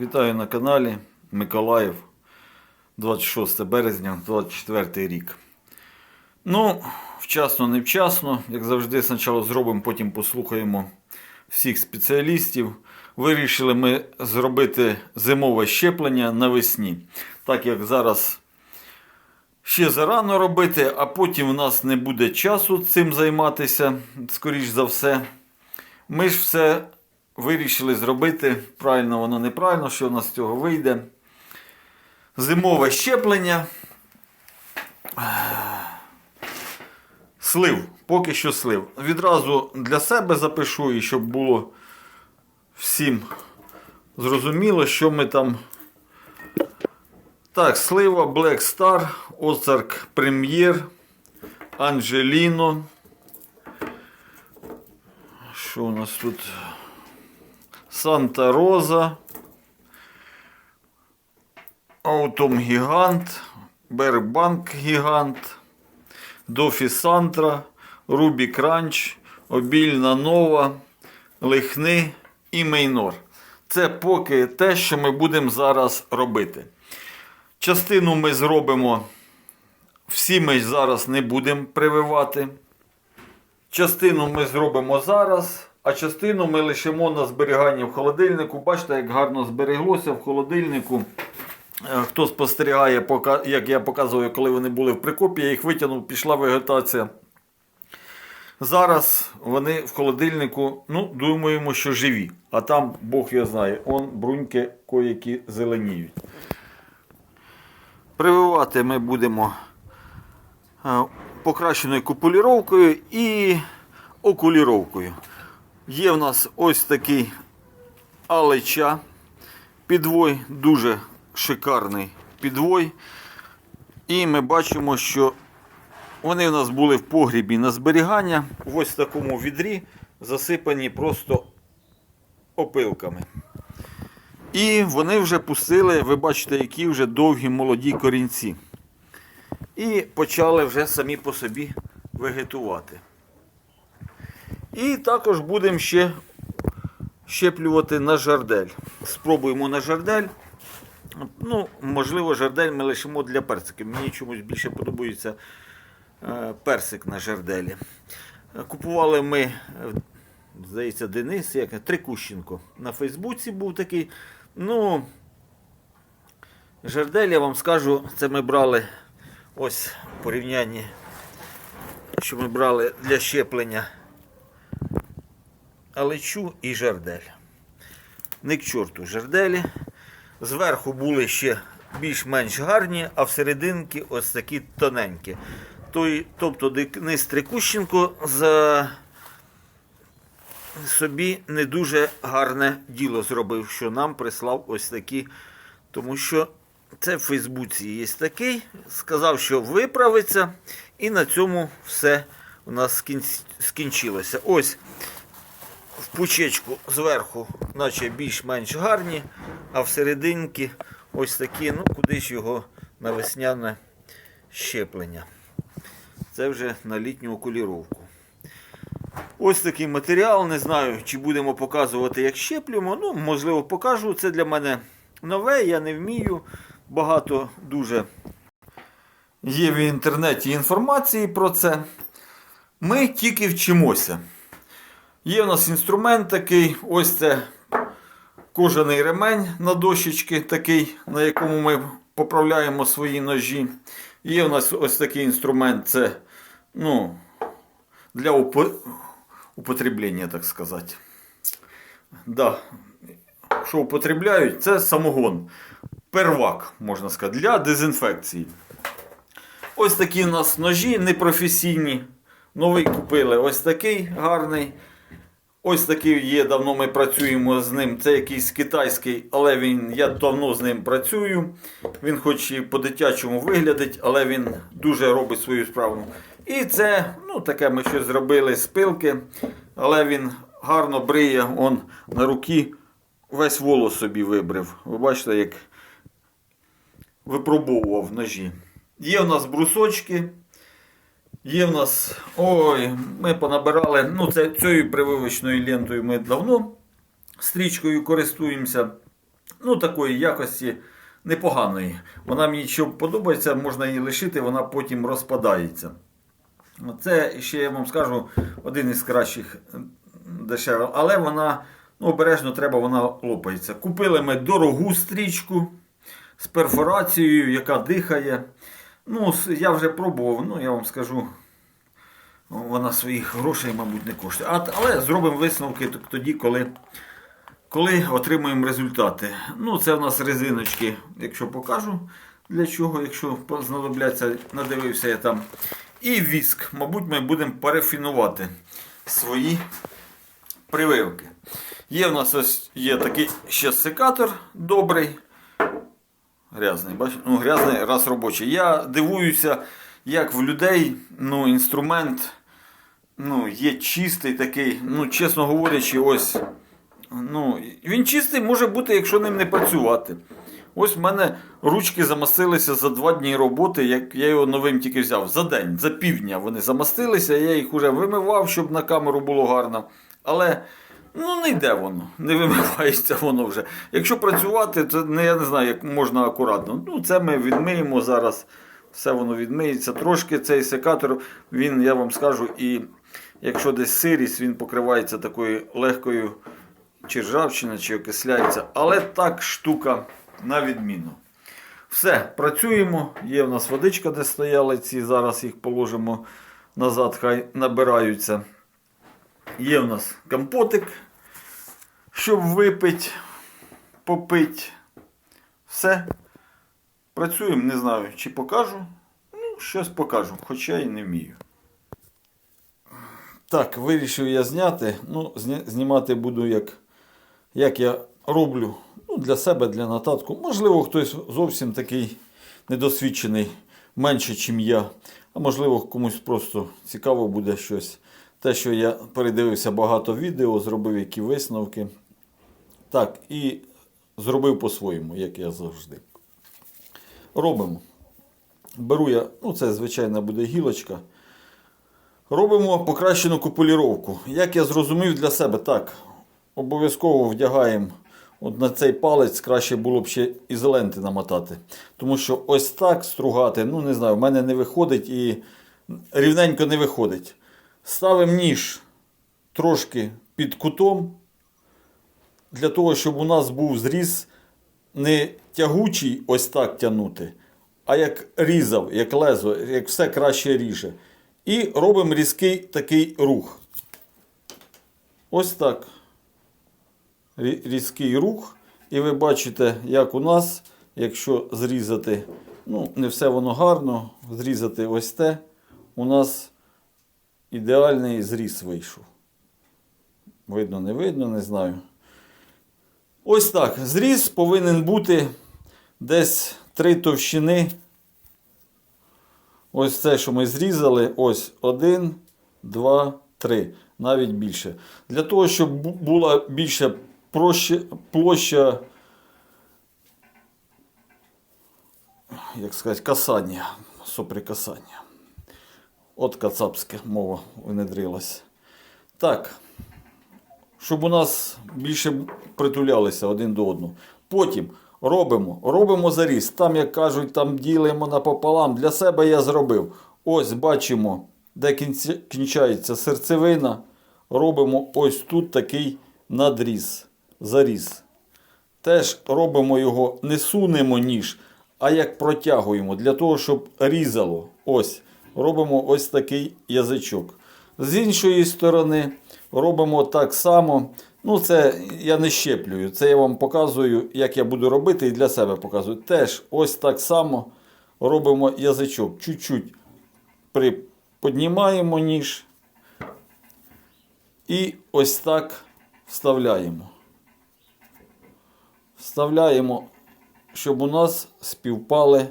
Вітаю на каналі Миколаїв 26 березня 24 рік. Ну, вчасно, невчасно. Як завжди, спочатку зробимо, потім послухаємо всіх спеціалістів. Вирішили ми зробити зимове щеплення навесні. Так як зараз ще зарано робити, а потім в нас не буде часу цим займатися, скоріш за все. Ми ж все вирішили зробити, правильно воно неправильно, що у нас з цього вийде. Зимове щеплення. Слив, поки що слив. Відразу для себе запишу і щоб було всім зрозуміло, що ми там. Так, слива, Black Star, Озарк Прем'єр, Анджеліно. Що у нас тут? Санта Роза. Аутом Гігант, Бербанк Гігант, Дофі Сантра, Рубі Кранч, Обільна Нова, Лихни і Мейнор. Це поки те, що ми будемо зараз робити. Частину ми зробимо, всі ми зараз не будемо прививати. Частину ми зробимо зараз, а частину ми лишимо на зберігання в холодильнику. Бачите, як гарно збереглося в холодильнику. Е, Хто спостерігає, як я показую, коли вони були в прикопі, я їх витягнув, пішла вегетація. Зараз вони в холодильнику, ну, думаємо, що живі. А там Бог його знає, он бруньки коякі зеленіють. Прививати ми будемо е, покращеною купуліровкою і окуліровкою. Є в нас ось такий алеча підвой, дуже шикарний підвой. І ми бачимо, що вони в нас були в погрібі на зберігання, в ось такому відрі, засипані просто опилками. І вони вже пустили, ви бачите, які вже довгі молоді корінці. І почали вже самі по собі вегетувати. І також будемо ще щеплювати на жардель. Спробуємо на жардель. Ну, можливо, жардель ми лишимо для персиків. Мені чомусь більше подобається е, персик на жарделі. Купували ми, е, здається, Денис, як Трикущенко. На Фейсбуці був такий. Ну, жардель, я вам скажу, це ми брали ось в порівнянні, що ми брали для щеплення алечу і жардель. Не к чорту жарделі. Зверху були ще більш-менш гарні, а всерединки ось такі тоненькі. Той, тобто Денис Трикущенко за собі не дуже гарне діло зробив, що нам прислав ось такі. Тому що це в Фейсбуці є такий. Сказав, що виправиться, і на цьому все у нас скін- скінчилося. Ось пучечку зверху, наче більш-менш гарні, а всерединки ось такі, ну куди ж його на весняне щеплення. Це вже на літню окуліровку. Ось такий матеріал. Не знаю, чи будемо показувати, як щеплюємо. Ну, можливо, покажу. Це для мене нове, я не вмію. Багато дуже є в інтернеті інформації про це. Ми тільки вчимося. Є у нас інструмент такий, ось це кожаний ремень на дощечки, такий, на якому ми поправляємо свої ножі. Є у нас ось такий інструмент, це ну, для упо- употреблення, так сказати. Да. Що употребляють, це самогон. Первак, можна сказати, для дезінфекції. Ось такі у нас ножі непрофесійні. Новий купили ось такий гарний. Ось такий є, давно ми працюємо з ним. Це якийсь китайський, але він, я давно з ним працюю. Він хоч і по-дитячому виглядить, але він дуже робить свою справу. І це, ну, таке ми щось зробили з пилки, але він гарно бриє, он на руки весь волос собі вибрив. Ви бачите, як випробовував ножі. Є в нас брусочки. Є в нас. Ой, ми понабирали. Ну, це цією прививочною лентою ми давно стрічкою користуємося. ну, такої якості непоганої. Вона мені що подобається, можна її лишити, вона потім розпадається. Це ще я вам скажу один із кращих дешевих, але вона ну, обережно треба, вона лопається. Купили ми дорогу стрічку з перфорацією, яка дихає. Ну, я вже пробував, ну я вам скажу, вона своїх грошей, мабуть, не коштує. Але зробимо висновки тоді, коли, коли отримаємо результати. Ну, це в нас резиночки, якщо покажу для чого, якщо знадобляться, надивився я там. І віск. Мабуть, ми будемо парафінувати свої прививки. Є в нас ось є такий ще секатор добрий. Грязний, бачите? Ну, грязний раз робочий. Я дивуюся, як в людей ну, інструмент ну, є чистий такий, ну, чесно говорячи, ось. Ну, він чистий може бути, якщо ним не працювати. Ось в мене ручки замастилися за два дні роботи, як я його новим тільки взяв. За день, за півдня вони замастилися, я їх вже вимивав, щоб на камеру було гарно. Але ну, не йде воно, не вимивається воно вже. Якщо працювати, то не, я не знаю, як можна акуратно. Ну, це ми відмиємо зараз. Все воно відмиється. Трошки цей секатор, він, я вам скажу, і якщо десь сирість, він покривається такою легкою чи ржавчина, чи окисляється. Але так штука на відміну. Все, працюємо. Є в нас водичка, де стояли ці. Зараз їх положимо назад, хай набираються. Є в нас компотик, щоб випити, попити. Все. Працюємо, не знаю, чи покажу. Ну, щось покажу, хоча і не вмію. Так, вирішив я зняти. Ну, знімати буду, як, як я роблю. Ну, для себе, для нотатку. Можливо, хтось зовсім такий недосвідчений, менше, ніж я. А можливо, комусь просто цікаво буде щось. Те, що я передивився багато відео, зробив які висновки. Так, і зробив по-своєму, як я завжди. Робимо. Беру я, ну це звичайна буде гілочка. Робимо покращену купуліровку. Як я зрозумів для себе, так. Обов'язково вдягаємо от на цей палець, краще було б ще ізоленти намотати. Тому що ось так стругати, ну не знаю, в мене не виходить і рівненько не виходить. Ставимо ніж трошки під кутом, для того, щоб у нас був зріз не тягучий ось так тягнути, а як різав, як лезо, як все краще ріже. І робимо різкий такий рух. Ось так. Різкий рух. І ви бачите, як у нас, якщо зрізати, ну, не все воно гарно, зрізати ось те, у нас ідеальний зріз вийшов. Видно, не видно, не знаю. Ось так. Зріз повинен бути десь три товщини. Ось це, що ми зрізали. Ось один, два, три. Навіть більше. Для того, щоб була більша площа, як сказати, касання, соприкасання. От кацапська мова внедрилась. Так щоб у нас більше притулялися один до одного. Потім робимо, робимо заріз. Там, як кажуть, там ділимо напополам. Для себе я зробив. Ось бачимо, де кінчається серцевина. Робимо ось тут такий надріз, заріз. Теж робимо його, не сунемо ніж, а як протягуємо, для того, щоб різало. Ось. Робимо ось такий язичок. З іншої сторони робимо так само. Ну, це я не щеплюю. Це я вам показую, як я буду робити, і для себе показую. Теж ось так само робимо язичок. Чуть-чуть приподнімаємо ніж. І ось так вставляємо. Вставляємо, щоб у нас співпали.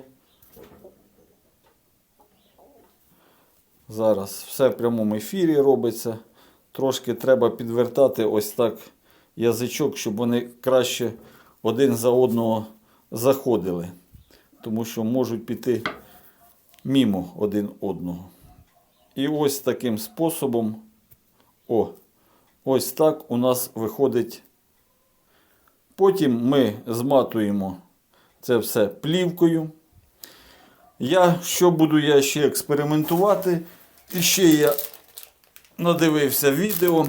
Зараз все в прямому ефірі робиться. Трошки треба підвертати ось так язичок, щоб вони краще один за одного заходили. Тому що можуть піти мімо один одного. І ось таким способом, о, ось так у нас виходить Потім ми зматуємо це все плівкою. Я що буду я ще експериментувати? І ще я надивився відео,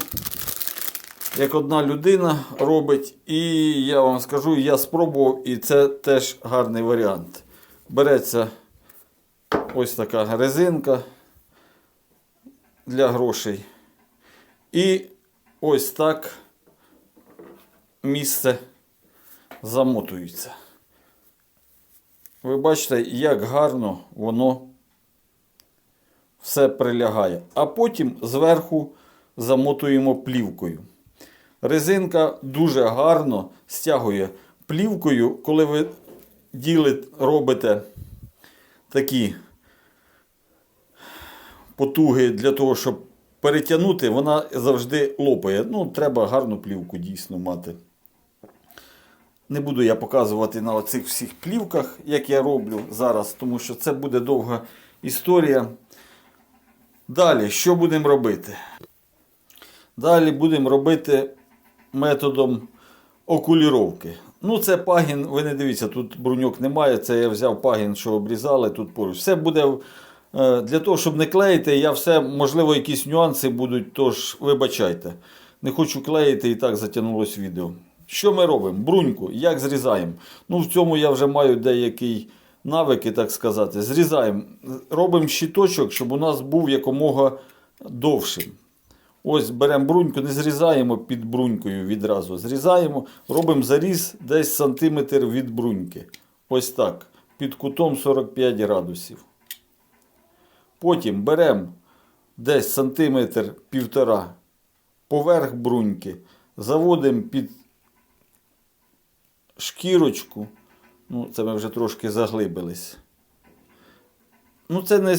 як одна людина робить, і я вам скажу, я спробував, і це теж гарний варіант. Береться ось така резинка для грошей. І ось так місце замотується. Ви бачите, як гарно воно все прилягає. А потім зверху замотуємо плівкою. Резинка дуже гарно стягує плівкою, коли ви діли, робите такі потуги для того, щоб перетягнути, вона завжди лопає. Ну, треба гарну плівку дійсно мати. Не буду я показувати на оцих всіх плівках, як я роблю зараз, тому що це буде довга історія. Далі, що будемо робити? Далі будемо робити методом окуліровки. Ну, це пагін, ви не дивіться, тут бруньок немає. Це я взяв пагін, що обрізали тут поруч. Все буде е, для того, щоб не клеїти, я все, можливо, якісь нюанси будуть, тож вибачайте. Не хочу клеїти і так затягнулось відео. Що ми робимо? Бруньку, як зрізаємо? Ну, в цьому я вже маю деякий навики, так сказати. Зрізаємо, робимо щиточок, щоб у нас був якомога довшим. Ось беремо бруньку, не зрізаємо під брунькою відразу. Зрізаємо, робимо заріз десь сантиметр від бруньки. Ось так. Під кутом 45 градусів. Потім беремо десь сантиметр півтора поверх бруньки, заводимо під шкірочку. Ну, це ми вже трошки заглибились. Ну, це не,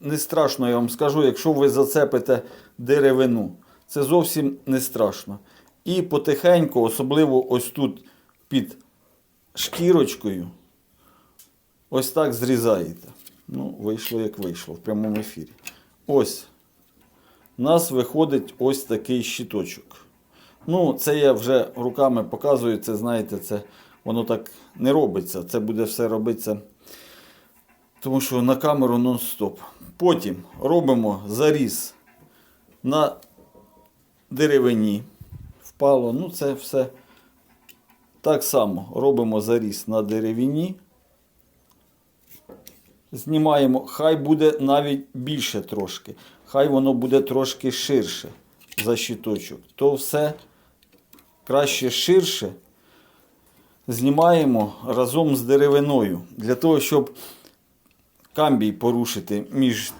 не страшно, я вам скажу, якщо ви зацепите деревину. Це зовсім не страшно. І потихеньку, особливо ось тут під шкірочкою, ось так зрізаєте. Ну, вийшло як вийшло в прямому ефірі. Ось. У нас виходить ось такий щиточок. Ну, це я вже руками показую, це знаєте, це воно так не робиться. Це буде все робитися. Тому що на камеру нон-стоп. Потім робимо заріз на деревині. Впало. Ну, це все так само робимо заріз на деревині. Знімаємо, хай буде навіть більше трошки. Хай воно буде трошки ширше за щиточок. То все краще ширше знімаємо разом з деревиною. Для того, щоб камбій порушити між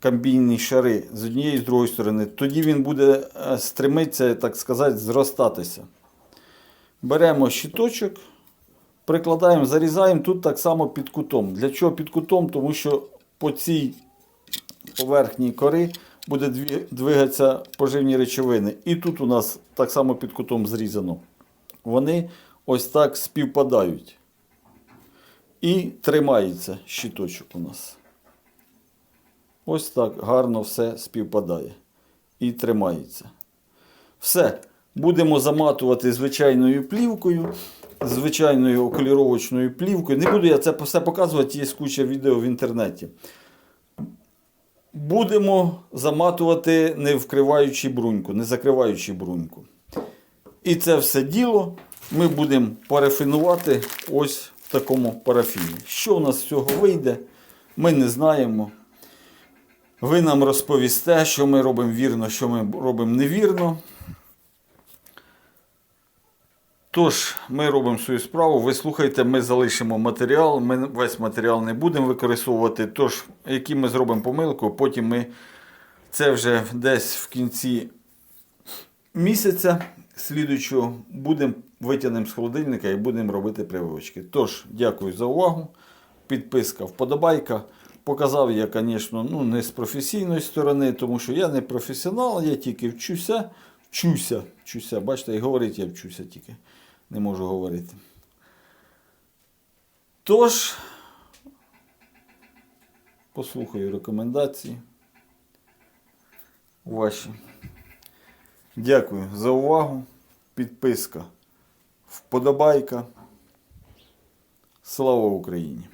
камбійні шари з однієї і з другої сторони, тоді він буде е, стремитися, так сказати, зростатися. Беремо щиточок, прикладаємо, зарізаємо тут так само під кутом. Для чого під кутом? Тому що по цій поверхній кори буде двигатися поживні речовини. І тут у нас так само під кутом зрізано. Вони ось так співпадають. І тримається щиточок у нас. Ось так гарно все співпадає. І тримається. Все. Будемо заматувати звичайною плівкою, звичайною окуліровочною плівкою. Не буду я це все показувати, є куча відео в інтернеті. Будемо заматувати, не вкриваючи бруньку, не закриваючи бруньку. І це все діло ми будемо парафінувати ось в такому парафіні. Що у нас з цього вийде, ми не знаємо. Ви нам розповісте, що ми робимо вірно, що ми робимо невірно. Тож, ми робимо свою справу. Ви слухайте, ми залишимо матеріал. Ми весь матеріал не будемо використовувати. Тож, які ми зробимо помилку, потім ми це вже десь в кінці місяця слідуючого будемо витягнемо з холодильника і будемо робити прививочки. Тож, дякую за увагу. Підписка, вподобайка. Показав я, звісно, ну, не з професійної сторони, тому що я не професіонал, я тільки вчуся, вчуся, вчуся. Бачите, і говорити я вчуся тільки. Не можу говорити. Тож, послухаю рекомендації ваші. Дякую за увагу. Підписка, вподобайка. Слава Україні!